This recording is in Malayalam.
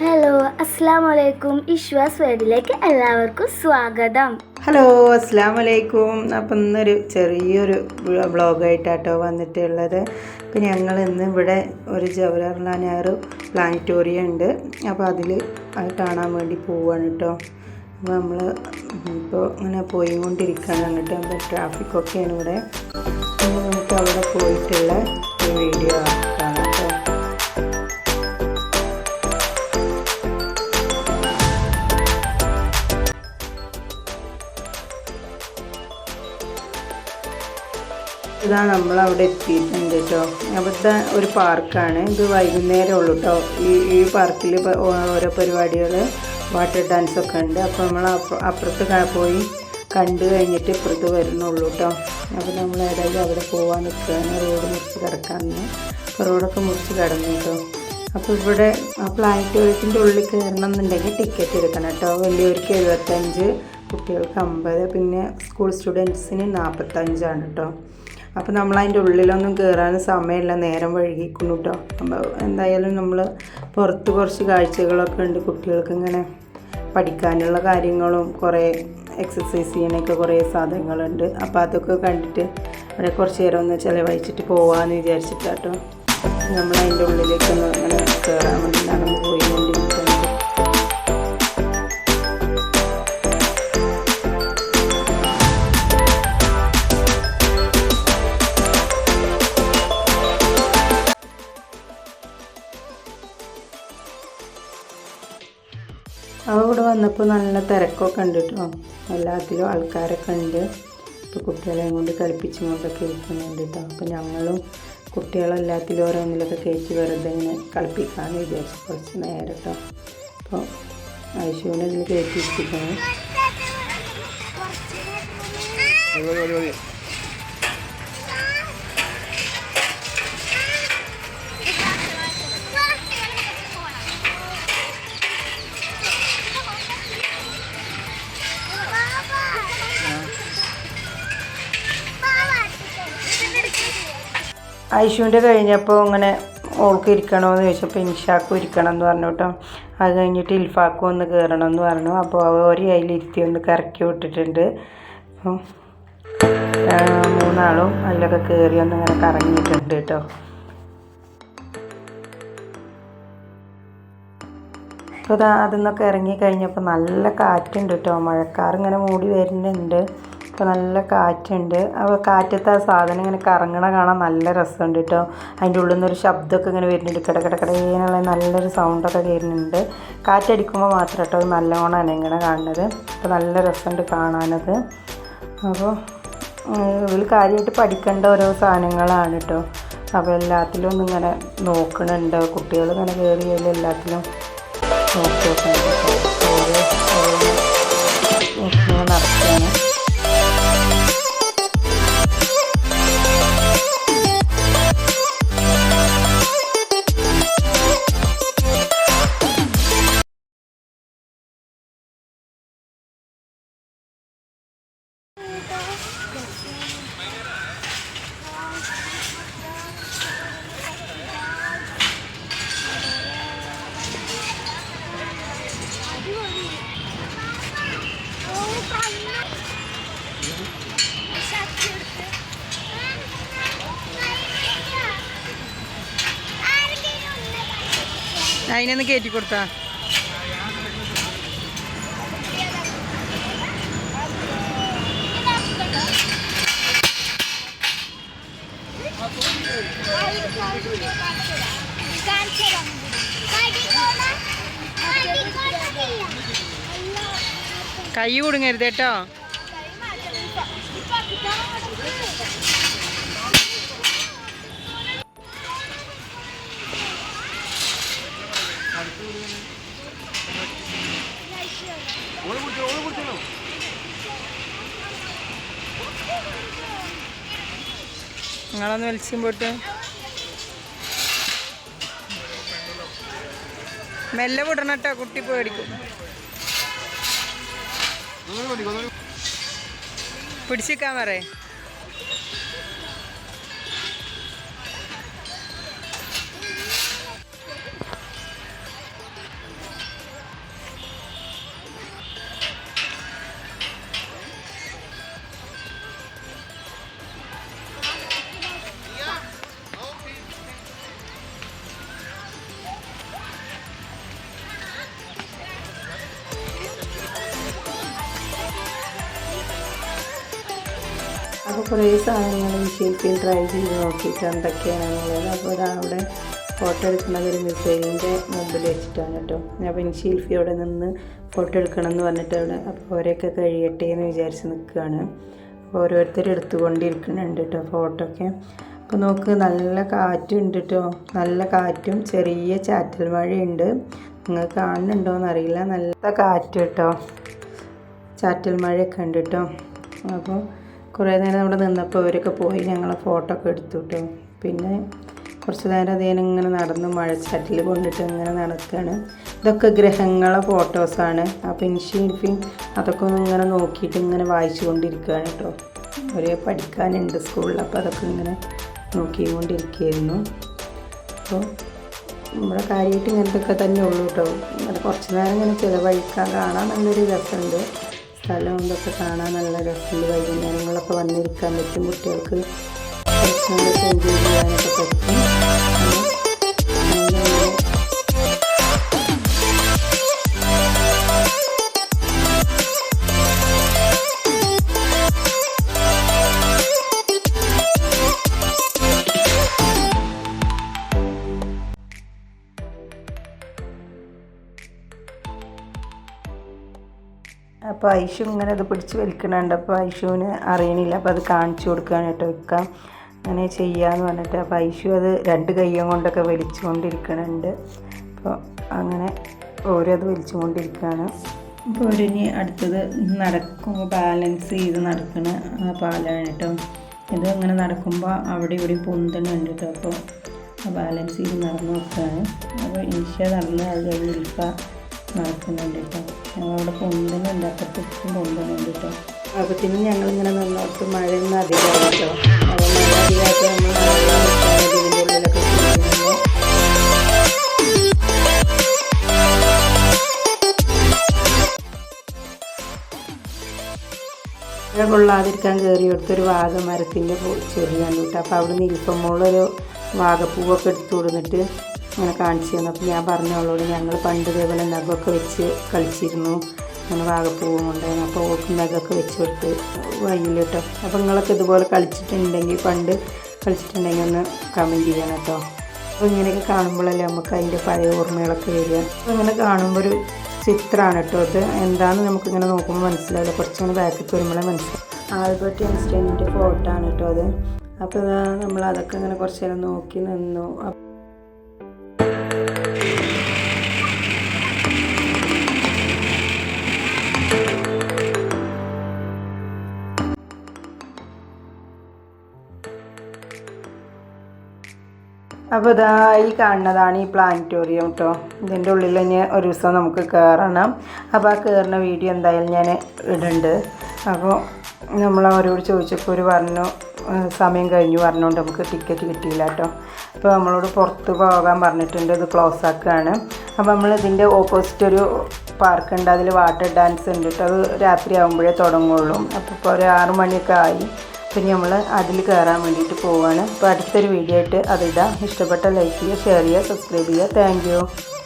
ഹലോ അസ്സാം വലൈക്കും ഇശ്വാസ് വേഡിലേക്ക് എല്ലാവർക്കും സ്വാഗതം. ഹലോ അസ്സാം വലൈക്കും അപ്പം ഇന്നൊരു ചെറിയൊരു വ്ളോഗായിട്ടാട്ടോ വന്നിട്ടുള്ളത്. അപ്പം ഞങ്ങൾ ഇന്ന് ഇവിടെ ഒരു ജവഹർലാൽ നെഹ്റു പ്ലാനറ്റോറിയം ഉണ്ട് അപ്പോൾ അതിൽ അത് കാണാൻ വേണ്ടി പോവാണ് കേട്ടോ അപ്പോൾ നമ്മൾ ഇപ്പോൾ ഇങ്ങനെ പോയി കൊണ്ടിരിക്കുകയാണ് അങ്ങോട്ട് അപ്പോൾ ട്രാഫിക്കൊക്കെയാണ് ഇവിടെ. നമുക്ക് അവിടെ പോയിട്ടുള്ള വീഡിയോ കാണാം ഇതാ നമ്മൾ അവിടെ എത്തിയിട്ടുണ്ട് കേട്ടോ അവിടുത്തെ ഒരു പാർക്കാണ്. ഇത് വൈകുന്നേരം ഉള്ളൂ കേട്ടോ ഈ ഈ പാർക്കിൽ ഓരോ പരിപാടികൾ വാട്ടർ ഡാൻസ് ഒക്കെ ഉണ്ട്. അപ്പോൾ നമ്മൾ അപ്പ- അപ്പുറത്ത് പോയി കണ്ടു കഴിഞ്ഞിട്ട് ഇപ്പുറത്ത് വരുന്നുള്ളൂ കേട്ടോ അപ്പോൾ നമ്മൾ ഏതായാലും അവിടെ പോകാൻ നിൽക്കുകയാണ് റോഡ് മുറിച്ച് കിടക്കാമെന്ന് അപ്പോൾ റോഡൊക്കെ മുറിച്ച് കിടന്നു കേട്ടോ അപ്പോൾ ഇവിടെ പ്ലാനറ്റോറിയത്തിന്റെ ഉള്ളിൽ കയറണം എന്നുണ്ടെങ്കിൽ ടിക്കറ്റ് എടുക്കണം കേട്ടോ വലിയവർക്ക് എഴുപത്തഞ്ച് കുട്ടികൾക്ക് അമ്പത് പിന്നെ സ്കൂൾ സ്റ്റുഡൻസിന് നാൽപ്പത്തഞ്ചാണ് കേട്ടോ അപ്പോൾ നമ്മൾ അതിന്റെ ഉള്ളിലൊന്നും കയറാൻ സമയമില്ല. നേരം വഴുകിക്കുന്നു കേട്ടോ അപ്പോൾ എന്തായാലും നമ്മൾ പുറത്ത് കുറച്ച് കാഴ്ചകളൊക്കെ ഉണ്ട് കുട്ടികൾക്ക് ഇങ്ങനെ പഠിക്കാനുള്ള കാര്യങ്ങളും കുറേ എക്സസൈസ് ചെയ്യാനൊക്കെ കുറേ സാധനങ്ങളുണ്ട്. അപ്പോൾ അതൊക്കെ കണ്ടിട്ട് അവിടെ കുറച്ച് നേരം ഒന്ന് ചിലവഴിച്ചിട്ട് പോകാമെന്ന് വിചാരിച്ചിട്ടാട്ടോ നമ്മൾ അതിന്റെ ഉള്ളിലേക്കൊന്ന് അങ്ങനെ കയറാൻ വേണ്ടി നടന്ന് പോയിക്കൊണ്ടിരിക്കുന്നത്. അവ ഇവിടെ വന്നപ്പോൾ നല്ല തിരക്കൊക്കെ ഉണ്ട് കേട്ടോ. എല്ലാത്തിലും ആൾക്കാരൊക്കെ ഉണ്ട്. ഇപ്പോൾ കുട്ടികളെയും കൊണ്ട് കളിപ്പിച്ചും കൊണ്ടൊക്കെ ഇരിക്കുന്നുണ്ട് കേട്ടോ. അപ്പോൾ ഞങ്ങളും കുട്ടികളെല്ലാത്തിലും ഓരോന്നിലൊക്കെ കയറ്റി വെറുതെ ഇങ്ങനെ കളിപ്പിക്കാമെന്ന് വിചാരിച്ചു കുറച്ച് നേരം കേട്ടോ. അപ്പോൾ ഐശുവിനെ ഇതിൽ കയറ്റിയിരിക്കുന്നു ഐശുവിന്റെ കഴിഞ്ഞപ്പോൾ ഇങ്ങനെ ഓൾക്ക് ഇരിക്കണമെന്ന് ചോദിച്ചപ്പോൾ ഇൻഷാക്കും ഇരിക്കണം എന്ന് പറഞ്ഞു കേട്ടോ അത് കഴിഞ്ഞിട്ട് ഇൽഫാക്കും ഒന്ന് കയറണം എന്ന് പറഞ്ഞു. അപ്പോൾ ഒരു അതിലിരുത്തി ഒന്ന് കറക്കി വിട്ടിട്ടുണ്ട്. അപ്പം മൂന്നാളും അതിലൊക്കെ കയറി ഒന്ന് ഇങ്ങനെ കറങ്ങിയിട്ടുണ്ട് കേട്ടോ. അപ്പോൾ അതിൽ നിന്നൊക്കെ ഇറങ്ങി കഴിഞ്ഞപ്പോൾ നല്ല കാറ്റുണ്ട് കേട്ടോ. മഴക്കാർ ഇങ്ങനെ മൂടി വരുന്നുണ്ട്. അപ്പോൾ നല്ല കാറ്റുണ്ട്. അപ്പോൾ കാറ്റത്ത് ആ സാധനം ഇങ്ങനെ കറങ്ങണ കാണാൻ നല്ല രസമുണ്ട് കേട്ടോ. അതിന്റെ ഉള്ളിൽ നിന്നൊരു ശബ്ദമൊക്കെ ഇങ്ങനെ വരുന്നുണ്ട്. കിടക്കിടക്കിടയിലുള്ള നല്ലൊരു സൗണ്ടൊക്കെ വരുന്നുണ്ട്. കാറ്റടിക്കുമ്പോൾ മാത്രം കേട്ടോ നല്ലോണം അനങ്ങണ കാണുന്നത്. അപ്പോൾ നല്ല രസമുണ്ട് കാണാനത്. അപ്പോൾ ഇതിൽ കാര്യമായിട്ട് പഠിക്കേണ്ട ഓരോ സാധനങ്ങളാണ് കേട്ടോ. അപ്പോൾ എല്ലാത്തിലും ഒന്നും ഇങ്ങനെ നോക്കണുണ്ട്. കുട്ടികൾ ഇങ്ങനെ കയറി വരും എല്ലാത്തിലും നോക്കി നോക്കുന്നുണ്ട് ഓരോ അതിനൊന്ന് കയറ്റി കൊടുത്താ. കൈ കൊടുങ്ങരുത് കേട്ടോ. നിങ്ങളൊന്ന് വലിച്ചും പോട്ട്. മെല്ലെ വിടണം കേട്ടോ കുട്ടി പേടിക്കും പിടിച്ചിക്കാൻ പറയേ. കുറേ സാധനങ്ങൾ ശില്പിയിൽ ട്രൈ ചെയ്ത് നോക്കിയിട്ട് എന്തൊക്കെയാണെന്നുള്ളത് അപ്പോൾ അതവിടെ ഫോട്ടോ എടുക്കുന്നത് ഒരു മിസൈലിന്റെ മുമ്പിൽ വെച്ചിട്ടാണ് കേട്ടോ. അപ്പോൾ ഇനി ഷീൽഫി അവിടെ നിന്ന് ഫോട്ടോ എടുക്കണം എന്ന് പറഞ്ഞിട്ട് അവിടെ അപ്പോൾ അവരെയൊക്കെ കഴിയട്ടെ എന്ന് വിചാരിച്ച് നിൽക്കുകയാണ്. അപ്പോൾ ഓരോരുത്തർ എടുത്തുകൊണ്ടിരിക്കുന്നുണ്ട് കേട്ടോ ഫോട്ടോ ഒക്കെ. അപ്പോൾ നോക്ക് നല്ല കാറ്റുണ്ട് കേട്ടോ. നല്ല കാറ്റും ചെറിയ ചാറ്റൽ മഴയുണ്ട്. നിങ്ങൾ കാണുന്നുണ്ടോ അറിയില്ല നല്ല കാറ്റ് കേട്ടോ. ചാറ്റൽ മഴയൊക്കെ ഉണ്ട് കേട്ടോ. അപ്പോൾ കുറേ നേരം അവിടെ നിന്നപ്പോൾ അവരൊക്കെ പോയി ഞങ്ങൾ ഫോട്ടോ ഒക്കെ എടുത്തു പിന്നെ കുറച്ച് നേരം അതേനെ ഇങ്ങനെ നടന്ന് മഴച്ചാറ്റിൽ കൊണ്ടിട്ട് ഇങ്ങനെ നടക്കുകയാണ് ഇതൊക്കെ ഗ്രഹങ്ങളെ ഫോട്ടോസാണ് അപ്പോൾ ഇൻഫി അതൊക്കെ ഒന്ന് ഇങ്ങനെ നോക്കിയിട്ട് ഇങ്ങനെ വായിച്ചു കൊണ്ടിരിക്കുകയാണ് കേട്ടോ. ഒരു പഠിക്കാനുണ്ട് സ്കൂളിൽ അപ്പോൾ അതൊക്കെ ഇങ്ങനെ നോക്കിക്കൊണ്ടിരിക്കുകയായിരുന്നു. അപ്പോൾ നമ്മുടെ കാര്യമായിട്ട് ഇങ്ങനത്തൊക്കെ തന്നെ ഉള്ളൂ കേട്ടോ. കുറച്ച് നേരം ഇങ്ങനെ ചിലവഴിക്കാൻ കാണാൻ നല്ലൊരു രസമുണ്ട്. സ്ഥലം ഇതൊക്കെ കാണാൻ നല്ല രസമുണ്ട്. വൈകുന്നേരങ്ങളൊക്കെ വന്നിരിക്കാൻ പറ്റും കുട്ടികൾക്ക്. ചെയ്യാനൊക്കെ പറ്റും. അപ്പോൾ ഐഷു ഇങ്ങനെ അത് പിടിച്ച് വലിക്കണുണ്ട്. അപ്പോൾ ഐഷുവിന് അറിയണില്ല. അപ്പോൾ അത് കാണിച്ചു കൊടുക്കുകയാണ് കേട്ടോ ഇക്ക. അങ്ങനെ ചെയ്യാന്ന് പറഞ്ഞിട്ട് അപ്പോൾ ഐഷു അത് രണ്ട് കയ്യും കൊണ്ടൊക്കെ വലിച്ചുകൊണ്ടിരിക്കണുണ്ട്. അപ്പോൾ അങ്ങനെ ഓരോ അത് വലിച്ചുകൊണ്ടിരിക്കുകയാണ് അപ്പോൾ ഒരിനി അടുത്തത് നടക്കുമ്പോൾ ബാലൻസ് ചെയ്ത് നടക്കണ പാലാണ് കേട്ടോ. ഇത് അങ്ങനെ നടക്കുമ്പോൾ അവിടെ ഇവിടെ പൊന്തണുണ്ട് കേട്ടോ. അപ്പോൾ ബാലൻസ് ചെയ്ത് നടന്നു നോക്കുകയാണ് അപ്പോൾ ഇൻഷ നടന്ന് അത് കഴിഞ്ഞ് നടക്കുന്നുണ്ട് കേട്ടോ. ഞങ്ങളവിടെ പൊന്തനുണ്ട് അപ്പുറത്തേക്കും പൊന്തനുണ്ട് കേട്ടോ പിന്നെ ഞങ്ങളിങ്ങനെ നിന്നോട്ട് മഴയൊന്നും അപ്പോൾ മഴ അധികമായിട്ട് ഉള്ളിലൊക്കെ കുളിക്കുന്നുണ്ട് മഴ കൊള്ളാതിരിക്കാൻ കയറി എടുത്തൊരു വാഗമരത്തിന്റെ ചെടിയാണ് കേട്ടോ അപ്പോൾ അവിടെ നിന്ന് ഇരിക്കുമ്പോഴൊരു വാഗപ്പൂവൊക്കെ എടുത്തു കൊടുത്തിട്ട് അങ്ങനെ കാണിച്ചു തന്നു അപ്പോൾ ഞാൻ പറഞ്ഞു അവളോട് ഞങ്ങൾ പണ്ട് ഇതേപോലെ നഖമൊക്കെ വെച്ച് കളിച്ചിരുന്നു. അങ്ങനെ വാഗപ്പൂവും ഉണ്ടായിരുന്നു അപ്പോൾ ഓൾക്ക് നഖമൊക്കെ വെച്ച് കൊടുത്ത് വൈകില്ല കേട്ടോ അപ്പോൾ നിങ്ങളൊക്കെ ഇതുപോലെ കളിച്ചിട്ടുണ്ടെങ്കിൽ പണ്ട് കളിച്ചിട്ടുണ്ടെങ്കിൽ ഒന്ന് കമന്റ് ചെയ്യണം കേട്ടോ അപ്പോൾ ഇങ്ങനെയൊക്കെ കാണുമ്പോഴല്ലേ നമുക്ക് അതിന്റെ പഴയ ഓർമ്മകളൊക്കെ വരിക. അപ്പോൾ ഇങ്ങനെ കാണുമ്പോൾ ഒരു ചിത്രമാണ് കേട്ടോ അത് എന്താണെന്ന് നമുക്കിങ്ങനെ നോക്കുമ്പോൾ മനസ്സിലാവില്ല. കുറച്ചിങ്ങനെ ബാക്കിൽ വരുമ്പോഴേ മനസ്സിലാവും. ആൽബർട്ട് ഐൻസ്റ്റൈനിന്റെ ഫോട്ടോ ആണ് കേട്ടോ അത്. അപ്പോൾ നമ്മൾ അതൊക്കെ ഇങ്ങനെ കുറച്ച് നേരം നോക്കി നിന്നു. അപ്പോൾ ഇതാ ഈ കാണുന്നതാണ് ഈ പ്ലാനറ്റോറിയം കേട്ടോ. ഇതിന്റെ ഉള്ളിൽ ഇനി ഒരു ദിവസം നമുക്ക് കയറണം. അപ്പോൾ ആ കയറുന്ന വീഡിയോ എന്തായാലും ഞാൻ ഇടുന്നുണ്ട്. അപ്പോൾ നമ്മൾ അവരോട് ചോദിച്ചപ്പോൾ ഒരു പറഞ്ഞു സമയം കഴിഞ്ഞു പറഞ്ഞുകൊണ്ട് നമുക്ക് ടിക്കറ്റ് കിട്ടിയില്ല കേട്ടോ. അപ്പോൾ നമ്മളോട് പുറത്ത് പോകാൻ പറഞ്ഞിട്ടുണ്ട് ഇത് ക്ലോസ് ആക്കുകയാണ്. അപ്പോൾ നമ്മൾ ഇതിന്റെ ഓപ്പോസിറ്റ് ഒരു പാർക്ക് ഉണ്ട് അതിൽ വാട്ടർ ഡാൻസ് ഉണ്ട് കേട്ടോ. അത് രാത്രി ആകുമ്പോഴേ തുടങ്ങുള്ളൂ. അപ്പോൾ ഇപ്പോൾ ഒരു ആറ് മണിയൊക്കെ ആയി. പിന്നെ നമ്മൾ അതിൽ കയറാൻ വേണ്ടിയിട്ട് പോവുകയാണ് അപ്പോൾ അടുത്തൊരു വീഡിയോ ആയിട്ട് അതിടാം ഇഷ്ടപ്പെട്ട ലൈക്ക് ചെയ്യുക ഷെയർ ചെയ്യുക സബ്സ്ക്രൈബ് ചെയ്യുക. താങ്ക്